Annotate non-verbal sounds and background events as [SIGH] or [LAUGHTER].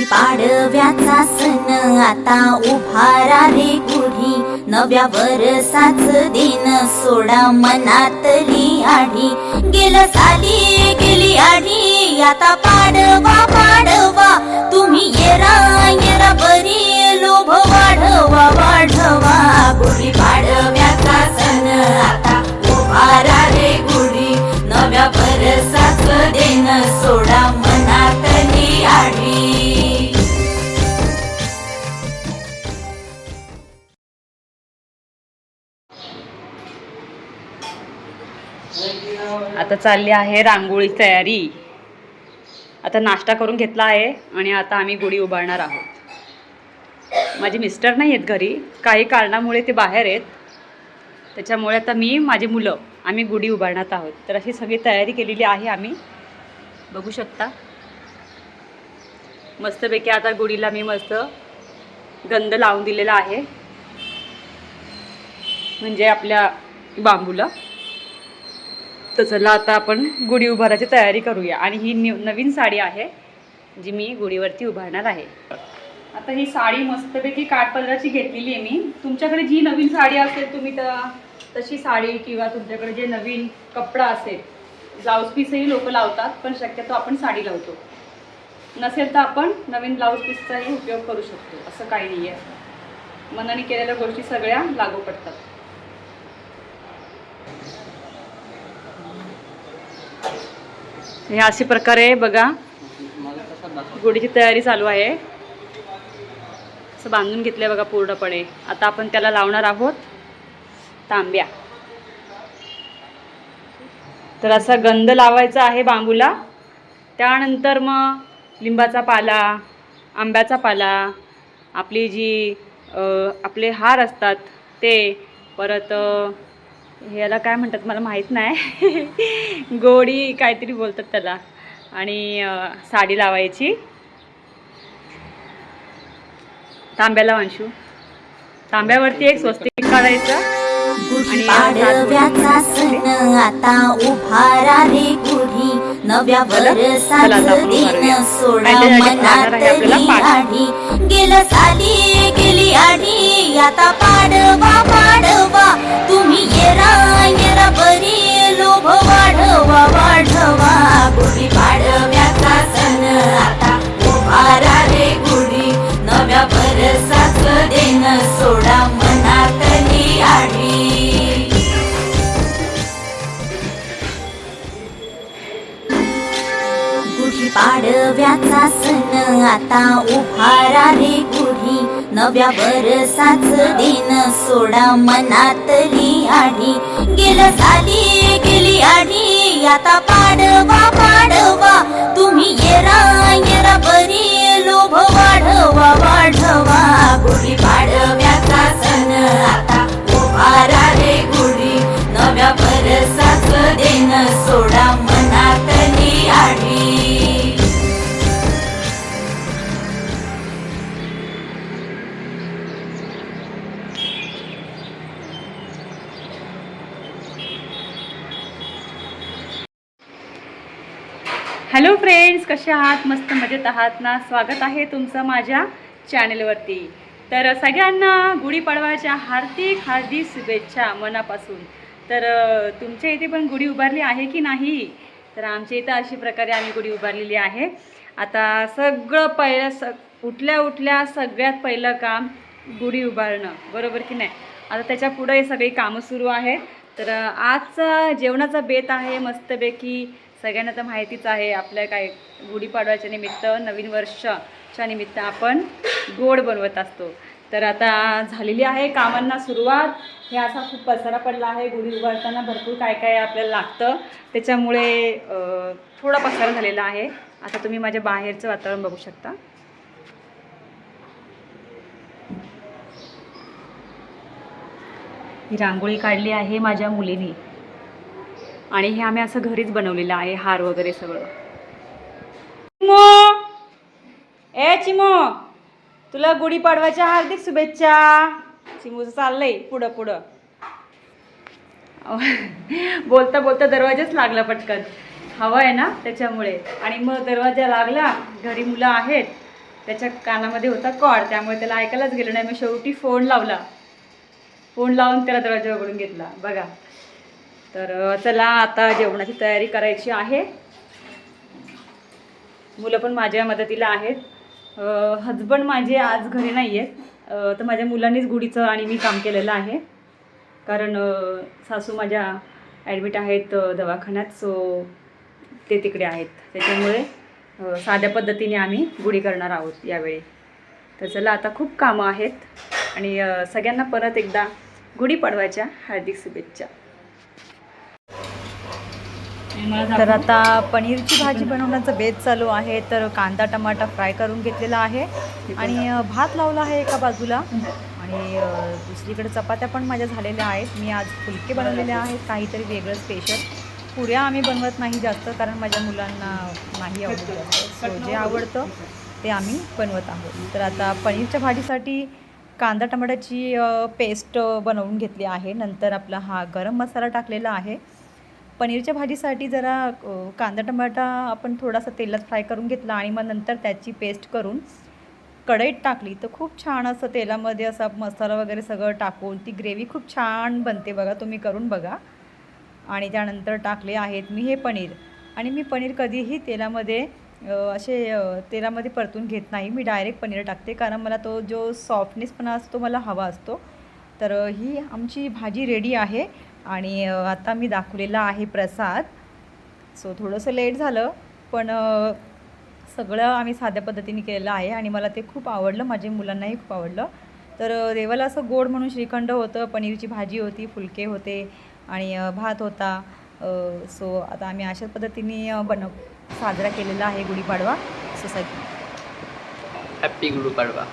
पाडव्याचा सण? आता उभारा रे गुढी नव्या वरसाच दिन सोडा मनातली आढी. गेलं साली गेली आढी. आता पाडवा पाडवा. तुम्ही येरा येरा बरी. लोभ वाढवा वाढवा. गुढी पाडव्याचा सण. आता उभारा रे गुढी नव्या वरसाच दिन सोडा मनातली आता चालली आहे रांगोळीची तयारी. आता नाश्ता करून घेतला आहे आणि आता आम्ही गुढी उभारणार आहोत. माझे मिस्टर नाही आहेत घरी. काही कारणामुळे ते बाहेर आहेत. त्याच्यामुळे आता मी माझी मुलं आम्ही गुढी उभारणार आहोत. तर अशी सगळी तयारी केलेली आहे आम्ही. बघू शकता. मस्तपैकी आता गुढीला मी मस्त गंध लावून दिलेला आहे. म्हणजे आपल्या बांबूला. तर चला आता आपण गुढी उभारायची तयारी करूया. आणि ही न्यू नवीन साडी आहे जी मी गुढीवरती उभारणार आहे. आता ही साडी मस्तपैकी काठपदराची घेतलेली आहे मी. तुमच्याकडे जी नवीन साडी असेल तुम्ही तर तशी साडी किंवा तुमच्याकडे जे नवीन कपडा असेल ब्लाऊज पीसही लोक लावतात पण शक्यतो आपण साडी लावतो. नसेल तर आपण नवीन ब्लाऊज पीसचाही उपयोग करू शकतो असं काही नाही आहे मनाने केलेल्या गोष्टी सगळ्या लागू पडतात. हे अशा प्रकारे बघा गुढीची तयारी चालू आहे. असं बांधून घेतलंय बघा पूर्णपणे. आता आपण त्याला लावणार आहोत तांब्या. तर असा गंध लावायचा आहे बांबूला. त्यानंतर मग लिंबाचा पाला आंब्याचा पाला आपली जी आपले हार असतात ते परत ह्याला काय म्हणतात मला माहीत नाही. [LAUGHS] गोडी काहीतरी बोलतात त्याला. आणि साडी लावायची. तांब्याला वांशू तांब्यावरती एक स्वस्तिक काढायचं. गुढी पाडव्याचा सण आता उभारा रे गुढी. नव्या आपण दिन. सोडा मनातली. आढी गेलं साली गेली आढी आता पाडवा पाडवा. तुम्ही येरा येरा बरी. पाडव्याचा सण आता उभारा रे गुढी. नव्या वरसाच दिन सोडा मनातली आढी गेलं झाली गेली आढी आता पाडवा पाडवा. तुम्ही येरा येरा बरी लोभ वाढवा वाढवा. गुढी पाडवा. हॅलो फ्रेंड्स कसे आहात? मस्त मजेत आहात ना? स्वागत आहे तुमचं माझ्या चॅनेलवरती तर सगळ्यांना गुढीपाडवाच्या हार्दिक हार्दिक शुभेच्छा मनापासून. तर तुमच्या इथे पण गुढी उभारली आहे की नाही? तर आमच्या इथं अशी प्रकारे आम्ही गुढी उभारलेली आहे. आता सगळं पहिलं स उठल्या उठल्या सगळ्यात पहिलं काम गुढी उभारणं. बरोबर की नाही? आता त्याच्या पुढे सगळी कामं सुरू आहे तर आजचा जेवणाचा बेत आहे मस्तपैकी सगळ्यांना तर माहितीच आहे आपल्या काय गुढीपाडव्याच्या निमित्त नवीन वर्षाच्या निमित्त आपण गोड बनवत असतो. तर आता झालेली आहे कामांना सुरुवात. हे असा खूप पसारा पडला आहे गुढी उभारताना भरपूर काय काय आपल्याला लागतं. त्याच्यामुळे थोडा पसारा झालेला आहे. आता तुम्ही माझ्या बाहेरचं वातावरण बघू शकता. ही रांगोळी काढली आहे माझ्या मुलीने. आणि हे आम्ही असं घरीच बनवलेलं आहे हार वगैरे सगळं. चिमो! ए चिमो! तुला गुढीपाडवाच्या हार्दिक शुभेच्छा. चिमूचं चाललंय पुढं पुढं. बोलता बोलता दरवाजाच लागला पटकन. हवा आहे ना त्याच्यामुळे. आणि मग दरवाजा लागला घरी मुलं आहेत. त्याच्या कानामध्ये होता कॉड त्यामुळे त्याला ऐकायलाच गेलं नाही. मग शेवटी फोन लावला. फोन लावून त्याला दरवाजा उघडून घेतला. बघा. तर चला आता जेवणाची तयारी करायची आहे. मुलं पण माझ्या मदतीला आहेत. हजबंड माझे आज घरी नाही आहेत तर माझ्या मुलांनीच गुढीचं आणि मी काम केलेलं आहे. कारण सासू माझ्या ॲडमिट आहेत दवाखान्यात सो ते तिकडे आहेत. त्याच्यामुळे साध्या पद्धतीने आम्ही गुढी करणार आहोत यावेळी. तर चला आता खूप कामं आहेत. आणि सगळ्यांना परत एकदा गुढी पडवायच्या हार्दिक शुभेच्छा. तर आता पनीरची भाजी बनवण्याचा बेत चालू आहे तर कांदा टमाटा फ्राय करून घेतलेला आहे. आणि भात लावला आहे एका बाजूला. आणि दुसरीकडे चपात्या पण माझ्या झालेल्या आहेत. मी आज फुलके बनवलेले आहेत. काहीतरी वेगळं स्पेशल पुऱ्या आम्ही बनवत नाही जास्त कारण माझ्या मुलांना नाही आवडत. So, जे आवडतं ते आम्ही बनवत आहोत. तर आता पनीरच्या भाजीसाठी कांदा टमाट्याची पेस्ट बनवून घेतली आहे. नंतर आपला हा गरम मसाला टाकलेला आहे. पनीरच्या भाजीसाठी जरा कांदा टमाटा आपण थोडासा तेलात फ्राय करून घेतला आणि मग नंतर त्याची पेस्ट करून कढईत टाकली. तर खूप छान असं तेलामध्ये असा मसाला वगैरे सगळं टाकून ती ग्रेव्ही खूप छान बनते बघा तुम्ही करून बघा. आणि त्यानंतर टाकले आहेत मी हे पनीर. आणि मी पनीर कधीही तेलामध्ये असे तेलामध्ये परतून घेत नाही. मी डायरेक्ट पनीर टाकते कारण मला तो जो सॉफ्टनेसपणा असतो मला हवा असतो. तर ही आमची भाजी रेडी आहे. आणि आता मी दाखवलेला आहे प्रसाद. सो थोडंसं लेट झालं पण सगळं आम्ही साध्या पद्धतीने केलेलं आहे आणि मला ते खूप आवडलं माझ्या मुलांनाही खूप आवडलं. तर देवाला असं गोड म्हणून श्रीखंड होतं पनीरची भाजी होती फुलके होते आणि भात होता. सो आता आम्ही अशाच पद्धतीने बन बनव साजरा केलेला आहे गुढीपाडवा सोसायटी हॅप्पी गुढीपाडवा.